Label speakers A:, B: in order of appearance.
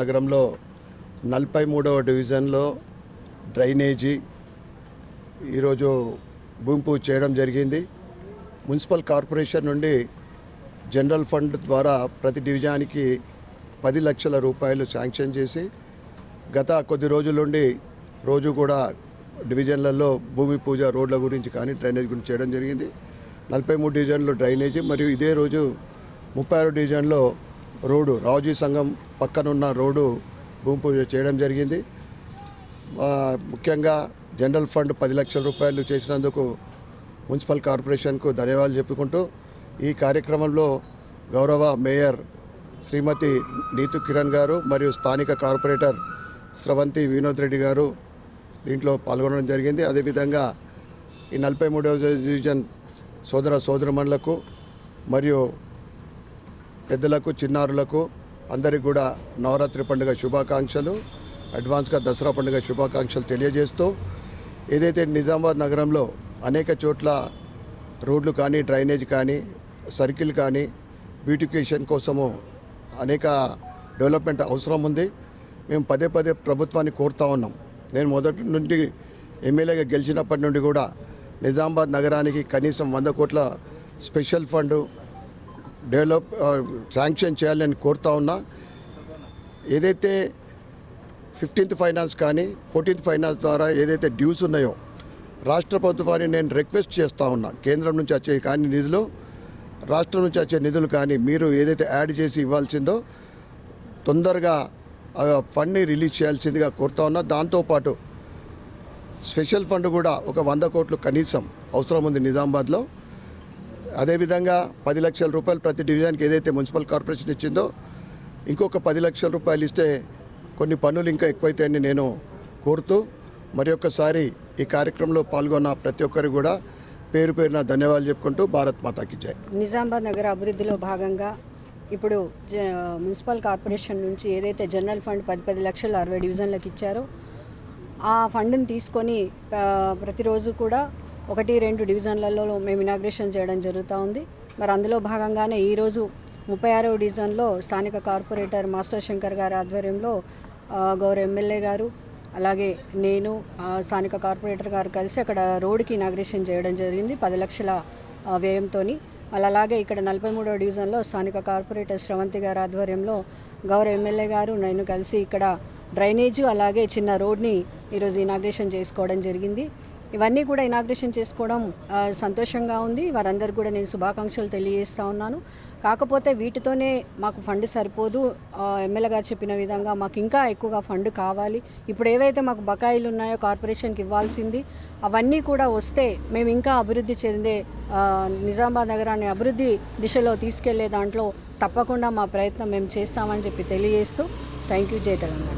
A: నగరంలో నలభై మూడవ డివిజన్లో డ్రైనేజీ ఈరోజు భూమి పూజ చేయడం జరిగింది. మున్సిపల్ కార్పొరేషన్ నుండి జనరల్ ఫండ్ ద్వారా ప్రతి డివిజన్కి పది లక్షల రూపాయలు శాంక్షన్ చేసి గత కొద్ది రోజుల నుండి రోజు కూడా డివిజన్లలో భూమి పూజ రోడ్ల గురించి కానీ డ్రైనేజ్ గురించి చేయడం జరిగింది. నలభై మూడు డివిజన్లో డ్రైనేజీ మరియు ఇదే రోజు ముప్పై ఆరు డివిజన్లో రోడ్డు రాజీ సంఘం పక్కనున్న రోడ్డు భూమి పూజ చేయడం జరిగింది. ముఖ్యంగా జనరల్ ఫండ్ పది లక్షల రూపాయలు చేసినందుకు మున్సిపల్ కార్పొరేషన్కు ధన్యవాదాలు చెప్పుకుంటూ ఈ కార్యక్రమంలో గౌరవ మేయర్ శ్రీమతి నీతు కిరణ్ గారు మరియు స్థానిక కార్పొరేటర్ స్రవంతి వినోద్ రెడ్డి గారు దీంట్లో పాల్గొనడం జరిగింది. అదేవిధంగా ఈ నలభై మూడవ డివిజన్ సోదర సోదరమణులకు మరియు పెద్దలకు చిన్నారులకు అందరికీ కూడా నవరాత్రి పండుగ శుభాకాంక్షలు. అడ్వాన్స్గా దసరా పండుగ శుభాకాంక్షలు తెలియజేస్తూ ఏదైతే నిజామాబాద్ నగరంలో అనేక చోట్ల రోడ్లు కానీ డ్రైనేజ్ కానీ సర్కిల్ కానీ బ్యూటిఫికేషన్ కోసము అనేక డెవలప్మెంట్ అవసరం ఉంది. మేము పదే పదే ప్రభుత్వాన్ని కోరుతా ఉన్నాం. నేను మొదటి నుండి ఎమ్మెల్యేగా గెలిచినప్పటి నుండి కూడా నిజామాబాద్ నగరానికి కనీసం వంద కోట్ల స్పెషల్ ఫండ్ డెవలప్ శాంక్షన్ చేయాలని కోరుతా ఉన్నా. ఏదైతే ఫిఫ్టీన్త్ ఫైనాన్స్ కానీ ఫోర్టీన్త్ ఫైనాన్స్ ద్వారా ఏదైతే డ్యూస్ ఉన్నాయో రాష్ట్ర ప్రభుత్వాన్ని నేను రిక్వెస్ట్ చేస్తూ ఉన్నా. కేంద్రం నుంచి వచ్చే కానీ నిధులు రాష్ట్రం నుంచి వచ్చే నిధులు కానీ మీరు ఏదైతే యాడ్ చేసి ఇవ్వాల్సిందో తొందరగా ఆ ఫండ్ని రిలీజ్ చేయాల్సిందిగా కోరుతా ఉన్నా. దాంతోపాటు స్పెషల్ ఫండ్ కూడా ఒక వంద కోట్లు కనీసం అవసరం ఉంది నిజామాబాద్లో. అదేవిధంగా పది లక్షల రూపాయలు ప్రతి డివిజన్కి ఏదైతే మున్సిపల్ కార్పొరేషన్ ఇచ్చిందో ఇంకొక పది లక్షల రూపాయలు ఇస్తే కొన్ని పనులు ఇంకా ఎక్కువైతాయని నేను కోరుతూ మరి ఒక్కసారి ఈ కార్యక్రమంలో పాల్గొన్న ప్రతి ఒక్కరు కూడా పేరు పేరున ధన్యవాదాలు చెప్పుకుంటూ భారత్ మాతాకి జై.
B: నిజామాబాద్ నగర అభివృద్ధిలో భాగంగా ఇప్పుడు జ మున్సిపల్ కార్పొరేషన్ నుంచి ఏదైతే జనరల్ ఫండ్ పది పది లక్షలు అరవై డివిజన్లకు ఇచ్చారో ఆ ఫండ్ని తీసుకొని ప్రతిరోజు కూడా ఒకటి రెండు డివిజన్లలో మేము ఇనాగ్రేషన్ చేయడం జరుగుతూ ఉంది. మరి అందులో భాగంగానే ఈరోజు ముప్పై ఆరవ డివిజన్లో స్థానిక కార్పొరేటర్ మాస్టర్ శంకర్ గారి ఆధ్వర్యంలో గౌరవ ఎమ్మెల్యే గారు అలాగే నేను స్థానిక కార్పొరేటర్ గారు కలిసి అక్కడ రోడ్డుకి ఇనాగ్రేషన్ చేయడం జరిగింది పది లక్షల వ్యయంతో మళ్ళీ అలాగే ఇక్కడ నలభై మూడవ డివిజన్లో స్థానిక కార్పొరేటర్ శ్రవంతి గారి ఆధ్వర్యంలో గౌరవ ఎమ్మెల్యే గారు నేను కలిసి ఇక్కడ డ్రైనేజు అలాగే చిన్న రోడ్ని ఈరోజు ఇనాగ్రేషన్ చేసుకోవడం జరిగింది. ఇవన్నీ కూడా ఇనాగ్రేషన్ చేసుకోవడం సంతోషంగా ఉంది. వారందరూ కూడా నేను శుభాకాంక్షలు తెలియజేస్తూ ఉన్నాను. కాకపోతే వీటితోనే మాకు ఫండ్ సరిపోదు. ఎమ్మెల్యే గారు చెప్పిన విధంగా మాకు ఇంకా ఎక్కువగా ఫండ్ కావాలి. ఇప్పుడు ఏవైతే మాకు బకాయిలు ఉన్నాయో కార్పొరేషన్కి ఇవ్వాల్సింది అవన్నీ కూడా వస్తే మేము ఇంకా అభివృద్ధి చెందే నిజామాబాద్ నగరాన్ని అభివృద్ధి దిశలో తీసుకెళ్ళే దాంట్లో తప్పకుండా మా ప్రయత్నం మేము చేస్తామని చెప్పి తెలియజేస్తూ థ్యాంక్ యూ జయ తెలంగాణ.